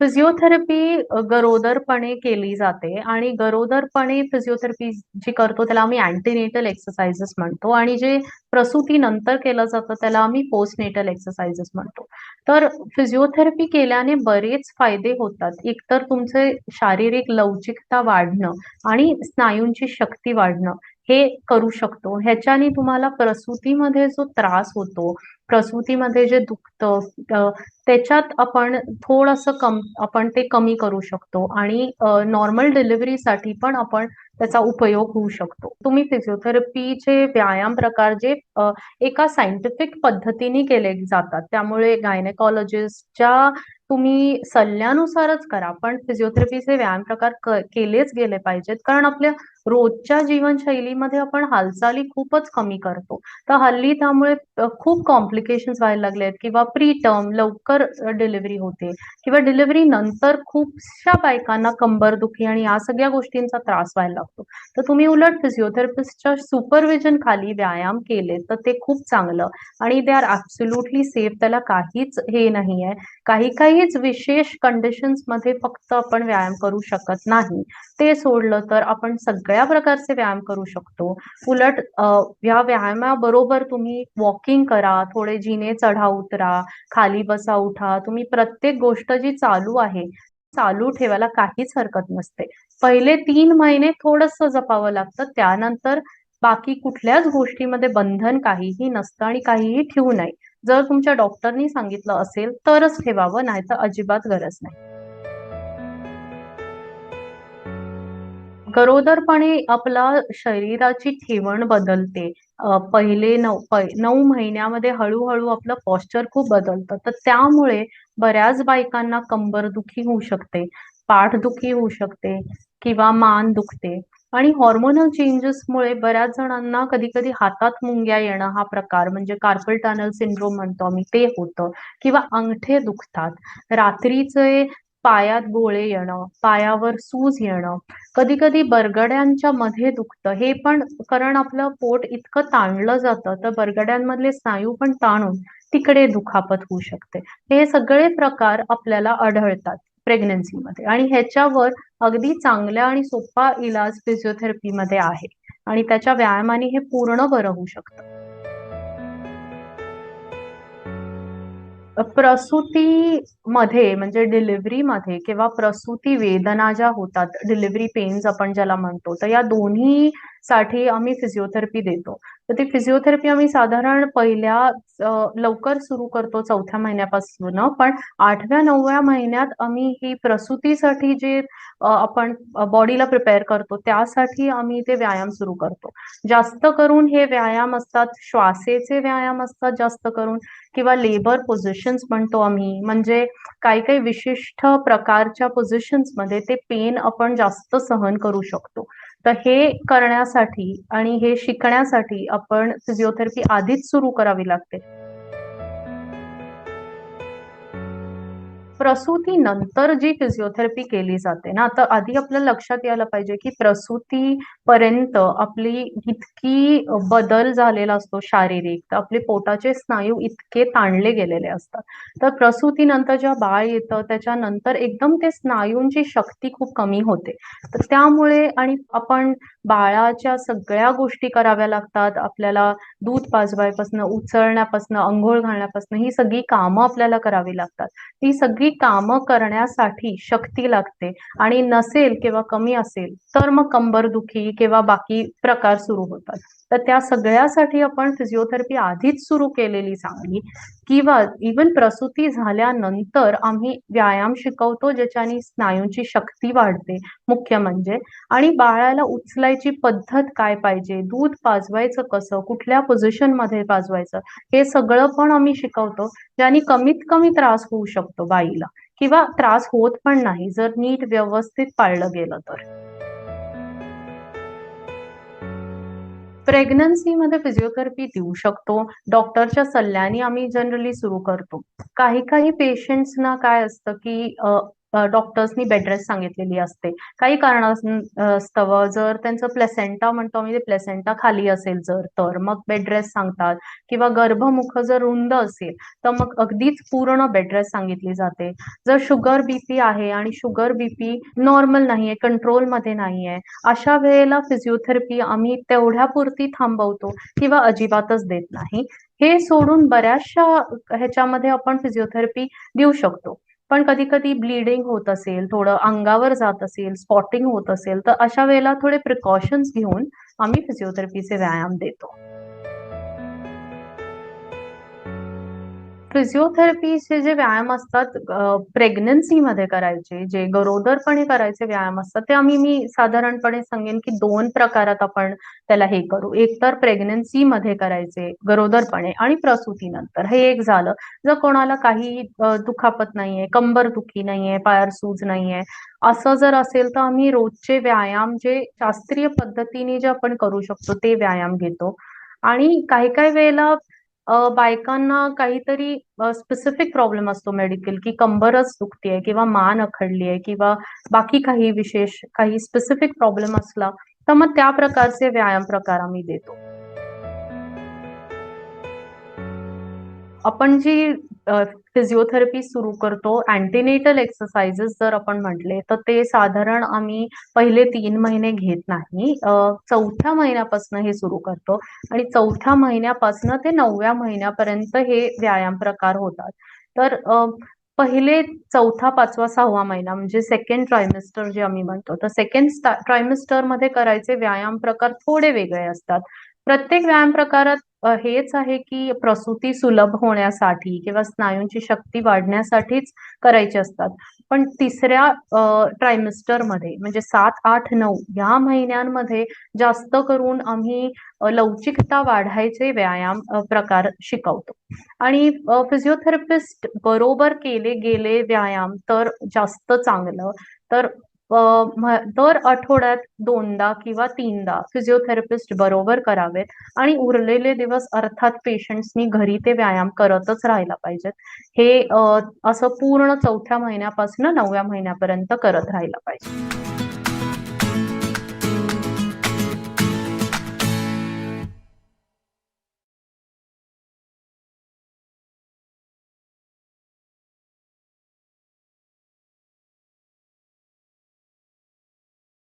Physiotherapy अ, गरोदरपणे केली जाते आणि गरोदरपणे फिजिओथेरपी जी करतो त्याला आम्ही अँटीनेटल एक्सरसाइजेस म्हणतो आणि जे प्रसूतीनंतर केलं जातं त्याला आम्ही पोस्टनेटल एक्सरसाइजेस म्हणतो. तर फिजिओथेरपी केल्याने बरेच फायदे होतात. एकतर तुमचे शारीरिक लवचिकता वाढणं आणि स्नायूंची शक्ती वाढणं हे करू शकतो. ह्याच्याने तुम्हाला प्रसूतीमध्ये जो त्रास होतो, प्रसूतीमध्ये जे दुखतं त्याच्यात आपण थोडंसं कम आपण ते कमी करू शकतो आणि नॉर्मल डिलिव्हरीसाठी पण आपण त्याचा उपयोग होऊ शकतो. तुम्ही फिजिओथेरपीचे व्यायाम प्रकार जे एका सायंटिफिक पद्धतीने केले जातात. त्यामुळे गायनेकॉलॉजिस्टच्या तुम्ही सल्ल्यानुसारच करा. पण फिजिओथेरपीचे व्यायाम प्रकार केलेच गेले पाहिजेत. कारण आपल्या रोजच्या जीवनशैलीमध्ये आपण हालचाली खूपच कमी करतो. तर हल्ली त्यामुळे खूप कॉम्प्लिकेशन व्हायला लागले आहेत किंवा प्रीटर्म लवकर डिलिव्हरी होते किंवा डिलिव्हरी नंतर खूपशा बायकांना कंबरदुखी आणि या सगळ्या गोष्टींचा त्रास व्हायला लागतो. तर तुम्ही उलट फिजिओथेरपिस्टच्या सुपरव्हिजन खाली व्यायाम केले तर ते खूप चांगलं आणि दे आर ॲब्सोल्युटली सेफ. त्याला काहीच हे नाहीये. काही काहीच विशेष कंडिशन्समध्ये फक्त आपण व्यायाम करू शकत नाही. ते सोडलं तर आपण सगळ्या प्रकारचे व्यायाम करू शकतो. उलट या व्यायामाबरोबर तुम्ही वॉकिंग करा, थोडे जिने चढा-उतरा, खाली बसा-उठा. तुम्ही प्रत्येक गोष्ट जी चालू आहे, चालू ठेवायला काहीच हरकत नसते. पहिले तीन महिने थोडंसं जपावं लागतं. त्यानंतर बाकी कुठल्याच गोष्टीमध्ये बंधन काहीही नसतं आणि काहीही ठेवू नये. जर तुमच्या डॉक्टरनी सांगितलं असेल तरच ठेवावं, नाहीतर अजिबात गरज नाही. गरोदरपणे आपला शरीराची ठेवण बदलते. पहिले नऊ नऊ महिन्यामध्ये हळूहळू आपलं पॉस्चर खूप बदलतं. तर त्यामुळे बऱ्याच बायकांना कंबरदुखी होऊ शकते, पाठदुखी होऊ शकते किंवा मान दुखते आणि हॉर्मोनल चेंजेसमुळे बऱ्याच जणांना कधी-कधी हातात मुंग्या येणं हा प्रकार म्हणजे कार्पल टनल सिंड्रोम म्हणतो आम्ही ते होतं किंवा अंगठे दुखतात. रात्रीचे पायात गोळे येणं, पायावर सूज येणं, कधी-कधी बरगड्यांच्या मध्ये दुखतं. हे पण कारण आपलं पोट इतकं ताणलं जातं, तर बरगड्यांमधले स्नायू पण ताणून तिकडे दुखापत होऊ शकते. हे सगळे प्रकार आपल्याला आढळतात प्रेग्नन्सीमध्ये आणि ह्याच्यावर अगदी चांगला आणि सोपा इलाज फिजिओथेरपीमध्ये आहे आणि त्याच्या व्यायामाने हे पूर्ण बरं होऊ शकतं. प्रसूतीमध्ये म्हणजे डिलिव्हरीमध्ये किंवा प्रसूती वेदना ज्या होतात, डिलिव्हरी पेन्स आपण ज्याला म्हणतो, तर या दोन्ही साठी आम्ही फिजिओथेरपी देतो. तर ती फिजिओथेरपी आम्ही साधारण पहिल्या लवकर सुरू करतो चौथ्या महिन्यापासून पण 8व्या-9व्या महिन्यात आम्ही ही प्रसूतीसाठी जे आपण बॉडीला प्रिपेअर करतो, त्यासाठी आम्ही ते व्यायाम सुरू करतो. जास्त करून हे व्यायाम असतात, श्वासेचे व्यायाम असतात जास्त करून किंवा लेबर पोझिशन्स म्हणतो आम्ही. म्हणजे काही-काही विशिष्ट प्रकारच्या पोझिशन्समध्ये ते पेन आपण जास्त सहन करू शकतो. तर हे करण्यासाठी आणि हे शिकण्यासाठी आपण फिजिओथेरपी आधीच सुरू करावी लागते. प्रसूतीनंतर जी फिजिओथेरपी केली जाते ना, तर आधी आपल्या लक्षात यायला पाहिजे, की प्रसूतीपर्यंत आपली इतकी बदल झालेला असतो शारीरिक, तर आपले पोटाचे स्नायू इतके ताणले गेलेले असतात. तर प्रसूतीनंतर जेव्हा बाळ येतं, त्याच्यानंतर एकदम ते स्नायूंची शक्ती खूप कमी होते. तर त्यामुळे आणि आपण बाळाच्या सगळ्या गोष्टी कराव्या लागतात. आपल्याला दूध पाजवायपासनं, उचलण्यापासनं, अंघोळ घालण्यापासनं ही सगळी कामं आपल्याला करावी लागतात. ती सगळी कामं करण्यासाठी शक्ती लागते आणि नसेल किंवा कमी असेल, तर मग कंबरदुखी किंवा बाकी प्रकार सुरू होतात. तर त्या सगळ्यासाठी आपण फिजिओथेरपी आधीच सुरू केलेली चांगली. किंवा इव्हन प्रसूती झाल्यानंतर आम्ही व्यायाम शिकवतो, ज्याच्याने स्नायूंची शक्ती वाढते मुख्य म्हणजे. आणि बाळाला उचलायची पद्धत काय पाहिजे, दूध पाजवायचं कसं, कुठल्या पोझिशनमध्ये पाजवायचं, हे सगळं पण आम्ही शिकवतो. ज्याने कमीत कमी त्रास होऊ शकतो बाईला. किंवा त्रास होत पण नाही, जर नीट व्यवस्थित पाळलं गेलं तर. प्रेग्नन्सीमध्ये फिजिओथेरपी देऊ शकतो. डॉक्टरच्या सल्ल्याने आम्ही जनरली सुरू करतो. काही-काही पेशंट्सना काय असतं, की डॉक्टर्सनी बेड रेस्ट सांगितलेली असते. काही कारणास्तव जर त्यांचं प्लेसेंटा म्हणतो आम्ही ते प्लेसेंटा खाली असेल जर तर मग बेड रेस्ट सांगतात. किंवा गर्भमुख जर रुंद असेल तर मग अगदीच पूर्ण बेड रेस्ट सांगितली जाते. जर शुगर बीपी आहे आणि शुगर बीपी नॉर्मल नाहीये कंट्रोलमध्ये नाहीये अशा वेळेला फिजिओथेरपी आम्ही तेवढ्यापुरती थांबवतो किंवा अजिबातच देत नाही. हे सोडून बऱ्याचशा ह्याच्यामध्ये आपण फिजिओथेरपी देऊ शकतो. पण कधी कधी ब्लिडिंग होत असेल थोडं अंगावर जात असेल स्पॉटिंग होत असेल तर अशा वेळेला थोडे प्रिकॉशन्स घेऊन आम्ही फिजिओथेरपीचे व्यायाम देतो. फिजिओथेरपीचे जे व्यायाम असतात प्रेग्नन्सीमध्ये करायचे जे गरोदरपणे करायचे व्यायाम असतात ते आम्ही मी साधारणपणे सांगेन की दोन प्रकारात आपण त्याला हे करू. एक तर प्रेग्नन्सीमध्ये करायचे गरोदरपणे आणि प्रसूतीनंतर. हे एक झालं. जर कोणाला काही दुखापत नाहीये कंबर दुखी नाहीये पायार सूज नाहीये असं जर असेल तर आम्ही रोजचे व्यायाम जे शास्त्रीय पद्धतीने जे आपण करू शकतो ते व्यायाम घेतो. आणि काही काही वेळेला बायकांना काहीतरी स्पेसिफिक प्रॉब्लेम असतो मेडिकल की कंबरच दुखतीये किंवा मान अखडली आहे किंवा बाकी काही विशेष काही स्पेसिफिक प्रॉब्लेम असला तर मग त्या प्रकारचे व्यायाम प्रकार आम्ही देतो. आपण जी फिजिओथेरपी सुरू करतो. अँटीनेटल एक्सरसाइजेस जर आपण म्हटले तर ते साधारण आम्ही पहिले तीन महिने घेत नाही. चौथ्या महिन्यापासून हे सुरू करतो. आणि चौथ्या महिन्यापासून ते नवव्या महिन्यापर्यंत हे व्यायाम प्रकार होतात. तर पहिले चौथा पाचवा सहावा महिना म्हणजे सेकंड ट्रायमिस्टर जे आम्ही म्हणतो तर सेकंड ट्रायमिस्टरमध्ये करायचे व्यायाम प्रकार थोडे वेगळे असतात. प्रत्येक व्यायाम प्रकारात हेच आहे की प्रसूती सुलभ होण्यासाठी किंवा स्नायूंची शक्ती वाढण्यासाठीच करायचे असतात. पण तिसऱ्या ट्रायमिस्टरमध्ये म्हणजे सात आठ नऊ या महिन्यांमध्ये जास्त करून आम्ही लवचिकता वाढायचे व्यायाम प्रकार शिकवतो. आणि फिजिओथेरपिस्ट बरोबर केले गेले व्यायाम तर जास्त चांगलं. तर दर आठवड्यात दोनदा किंवा तीनदा फिजिओथेरपिस्ट बरोबर करावेत आणि उरलेले दिवस अर्थात पेशंट्सनी घरी ते व्यायाम करतच राहायला पाहिजेत. हे असं पूर्ण चौथ्या महिन्यापासून नवव्या महिन्यापर्यंत करत राहायला पाहिजे.